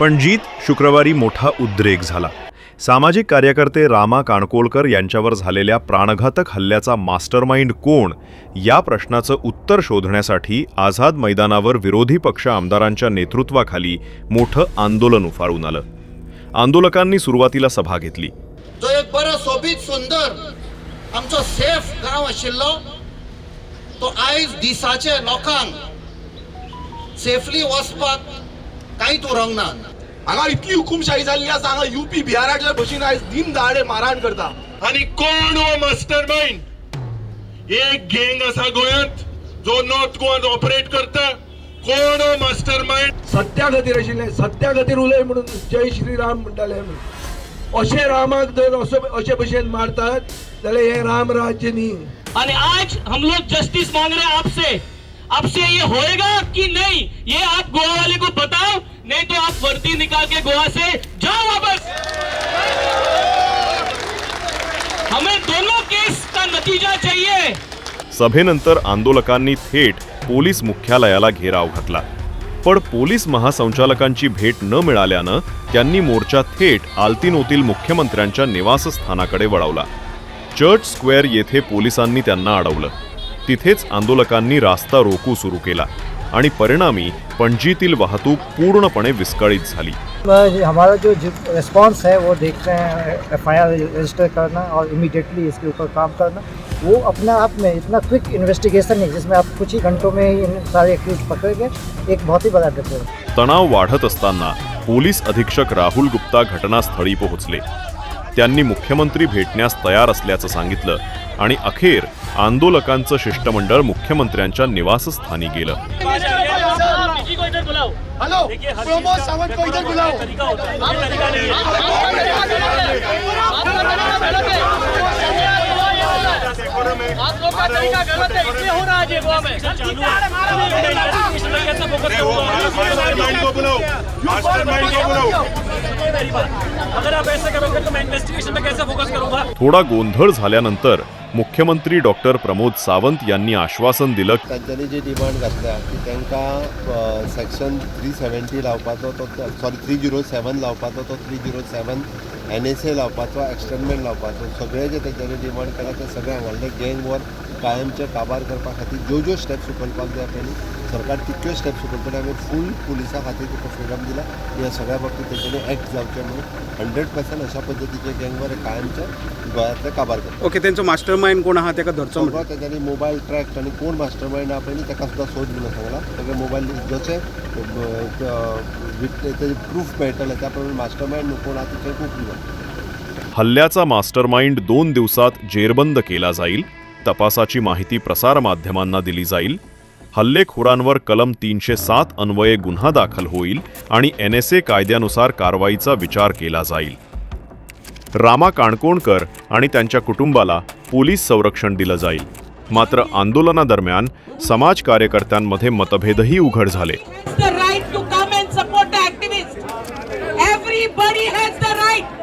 पणजीत शुक्रवारी मोठा उद्रेक झाला. सामाजिक कार्यकर्ते रामा काणकोळकर यांच्यावर झालेल्या प्राणघातक हल्ल्याचा मास्टरमाइंड कोण? या प्रश्नाचं उत्तर शोधण्यासाठी आझाद मैदानावर विरोधी पक्ष आमदारांच्या नेतृत्वाखाली मोठं आंदोलन उफाळून आलं. आंदोलकांनी सुरुवातीला सभा घेतली. जो एक बरो सोबीत सुंदर आमचो सेफ गांव आशिल्लो तो आयज दिसाचे लोकांक सेफली वचपाक कांयच उरोंक ना. हांगा इतली हुकुमशाही जाल्ली आसा हांगा युपी बिहाराच्या भशेन आयज दिन दहाडे मारहाण करता. आणि कोण हो मास्टर माइंड एक गँग असा गोंयांत जो नॉर्थ गोवान ऑपरेट करता. कोण हो मास्टर माइंड सत्या खातीर आशिल्लें सत्या खातीर उलय म्हणून जय श्रीराम म्हणटाले आमी अशे रामाक जर असो अशे भशेन मारतात जाल्यार हे राम राज्य न्ही और आज हम लोग जस्टिस मांग रहे हैं आपसे. आपसे ये होएगा कि नहीं? ये आप गोवा वाले को बताओ नहीं वर्दी निकाल के गोवा से जाओ वापस। हमें दोनों केस का नतीजा चाहिए। सभेनंतर आंदोलकांनी थेट पोलीस मुख्यालयाला घेराव घातला. पण पोलीस महासंचालकांची भेट न मिळाल्यानं त्यांनी मोर्चा थेट आल्तिनोतील मुख्यमंत्र्यांच्या निवासस्थानाकडे वळवला. चर्च स्क्वेअर येथे पोलिसांनी त्यांना अडवलं. तिथेच आंदोलकांनी रास्ता रोको सुरू केला. आणि परिणामी पणजीतील वाहतूक पूर्णपणे विस्कळीत झाली. हमारा जो रिस्पांस है वो देखते हैं एफ आई आर रजिस्टर करना और इमीडिएटली इसके ऊपर काम करना। वो अपने आप में इतना क्विक इन्वेस्टिगेशन है जिसमें आप कुछ ही घंटों में ही इन सारे एक्यूज पकड़ के एक बहुत ही बड़ा डिफरेंस तणाव वाढत असताना पोलीस अधीक्षक राहुल गुप्ता घटनास्थळी पोहोचले. त्यांनी मुख्यमंत्री भेटण्यास तयार असल्याचं सांगितलं आणि अखेर आंदोलकांचं शिष्टमंडळ मुख्यमंत्र्यांच्या निवासस्थानी गेलं. थोडा गोंधळ झाल्यानंतर मुख्यमंत्री डॉक्टर प्रमोद सावंत यांनी आश्वासन दिलं तांच्यांनी जी डिमांड घातल्या की तांकां सेक्शन थ्री सेव्हन्टी लावपाचो तो सॉरी थ्री झिरो सेवन लावपाचो तो three zero seven N S A लावपाचो एक्सटेंडमेंट लावपाचो सगळे जे तांच्यांनी डिमांड केला ते सगळे हांगासले गँग वॉर कायमचे काबार करपा खातीर ज्यो ज्यो स्टेप्स उखलपाक जाय पयलीं सरकार तितक्यो स्टेप्स उखलतले. आमी फूल पुलिसा खातीर तुका फ्रिडम दिला. ह्या सगळ्या बाबतींत तेंच्यांनी एक्ट जावचे म्हणून हंड्रेड पर्संट अशा पद्दतीचे गँग वॉर कायमचे गोंयांतले काबार करता ओके त्यांचो मास्टर माइंड कोण आहा तेका धरचो सगळो तेच्यांनी मोबायल ट्रॅक आनी कोण मास्टर मायंड आहा पयलीं ताका सुद्दां सोद म्हणून सांगला सगळे मोबायल जशे तेजे प्रूफ मेळटले त्या प्रमाणे मास्टर मायंड कोण आहा तिचे दिला हल्ल्याचा मास्टरमाइंड दोन दिवसात जेरबंद केला जाईल तपासाची माहिती प्रसारमाध्यमांना दिली जाईल हल्लेखोरांवर कलम तीनशे सात अन्वये गुन्हा दाखल होईल आणि एन एस ए कायद्यानुसार कारवाईचा विचार केला जाईल. रामा काणकोणकर आणि त्यांच्या कुटुंबाला पोलीस संरक्षण दिलं जाईल. मात्र आंदोलनादरम्यान समाज कार्यकर्त्यांमध्ये मतभेदही उघड झाले. Right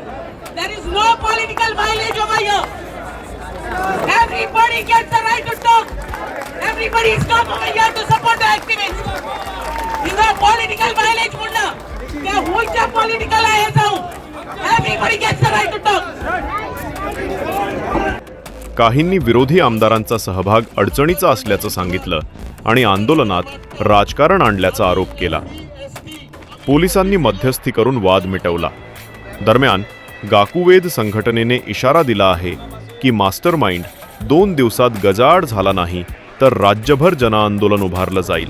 There is no political mileage over here. Everybody gets the right to talk. Everybody is come over here to support the activists. हिंगा political mileage Munna. म्हणणं त्या हुयच्या political आहे Everybody gets the right to talk. काहींनी विरोधी आमदारांचा सहभाग अडचणीचा असल्याचं सांगितलं आणि आंदोलनात राजकारण आणल्याचा आरोप केला पोलिसांनी मध्यस्थी करून वाद मिटवला दरम्यान गाकुवेद संघटनेने इशारा दिला आहे की मास्टर माइंड दोन दिवसात गजाआड झाला नाही तर राज्यभर जनआंदोलन उभारलं जाईल.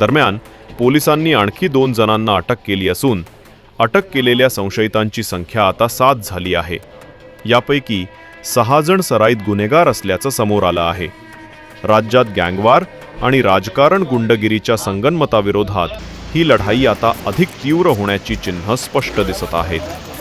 दरम्यान पोलिसांनी आणखी दोन जणांना अटक केली असून अटक केलेल्या संशयितांची संख्या आता सात झाली आहे. यापैकी सहा जण सराईत गुन्हेगार असल्याचं समोर आलं आहे. राज्यात गँगवार आणि राजकारण गुंडगिरीच्या संगनमताविरोधात ही लढाई आता अधिक तीव्र होण्याची चिन्ह स्पष्ट दिसत आहेत.